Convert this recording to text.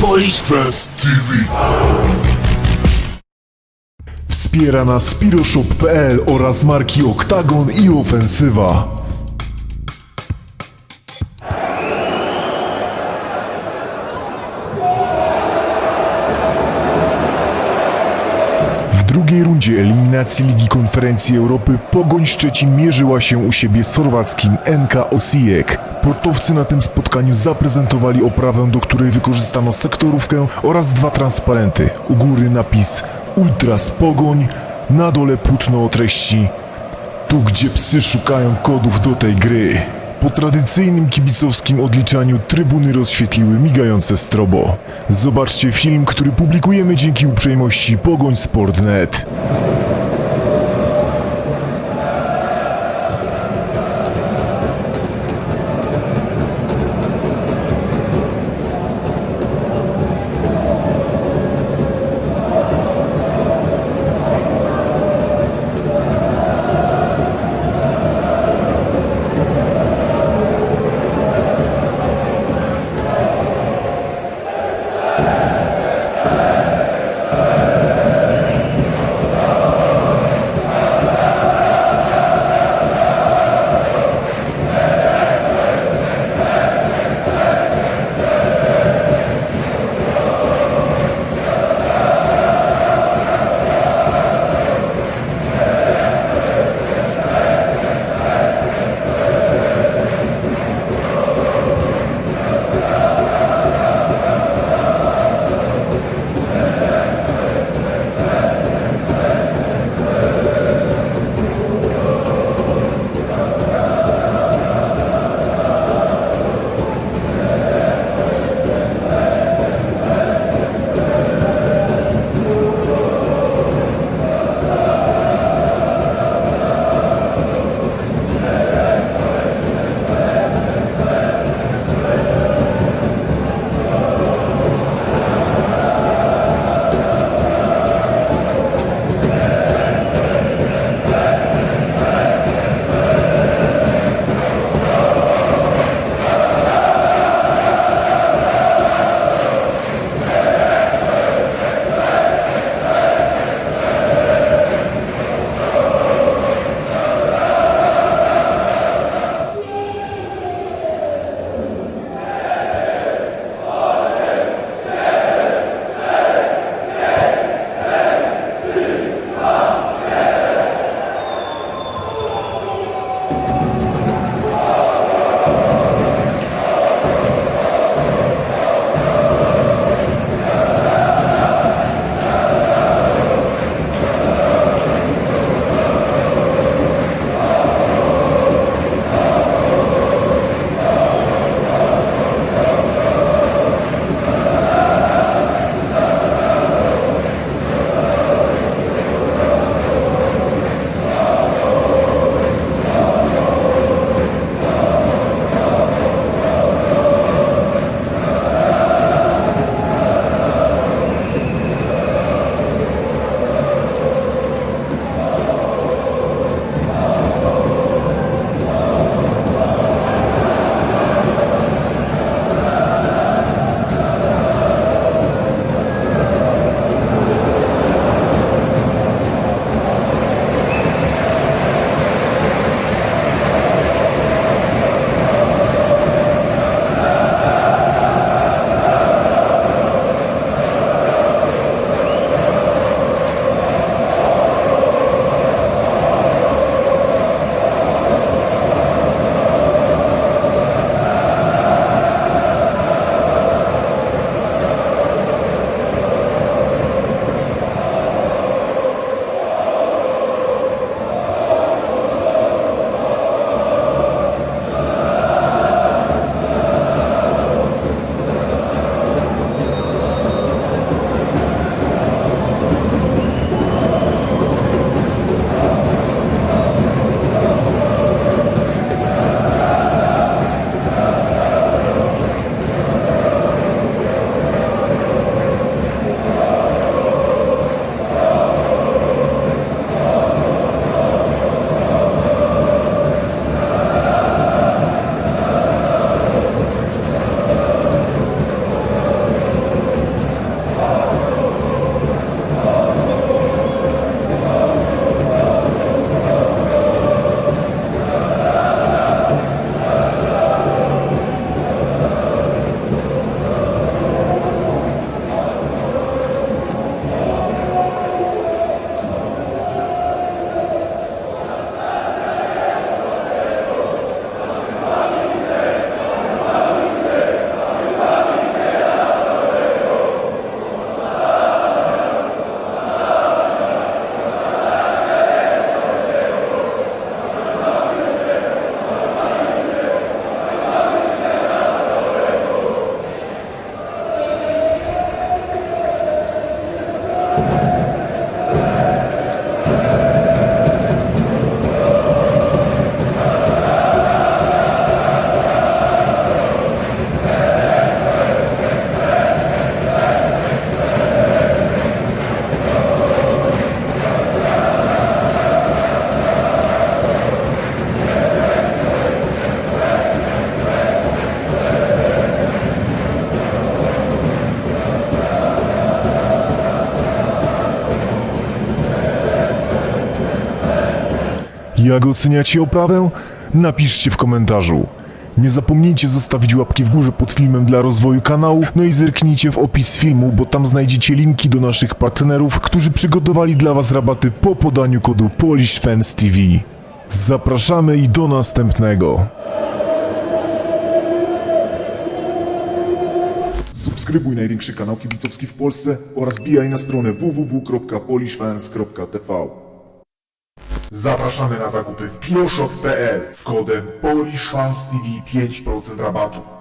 Polish Fest TV. Wspiera nas Spiroshop.pl oraz marki Oktagon i Ofensywa. Drugiej rundzie eliminacji Ligi Konferencji Europy Pogoń Szczecin mierzyła się u siebie z chorwackim NK Osijek. Portowcy na tym spotkaniu zaprezentowali oprawę, do której wykorzystano sektorówkę oraz dwa transparenty. U góry napis Ultras Pogoń, na dole płótno o treści Tu gdzie psy szukają kodów do tej gry. Po tradycyjnym kibicowskim odliczaniu trybuny rozświetliły migające strobo. Zobaczcie film, który publikujemy dzięki uprzejmości Pogoń Sport.net. Jak oceniacie oprawę? Napiszcie w komentarzu. Nie zapomnijcie zostawić łapki w górze pod filmem dla rozwoju kanału, no i zerknijcie w opis filmu, bo tam znajdziecie linki do naszych partnerów, którzy przygotowali dla Was rabaty po podaniu kodu PolishFansTV. Zapraszamy i do następnego. Subskrybuj największy kanał kibicowski w Polsce oraz bijaj na stronę www.polishfans.tv. Zapraszamy na zakupy w bioshop.pl z kodem PolishFansTV 5% rabatu.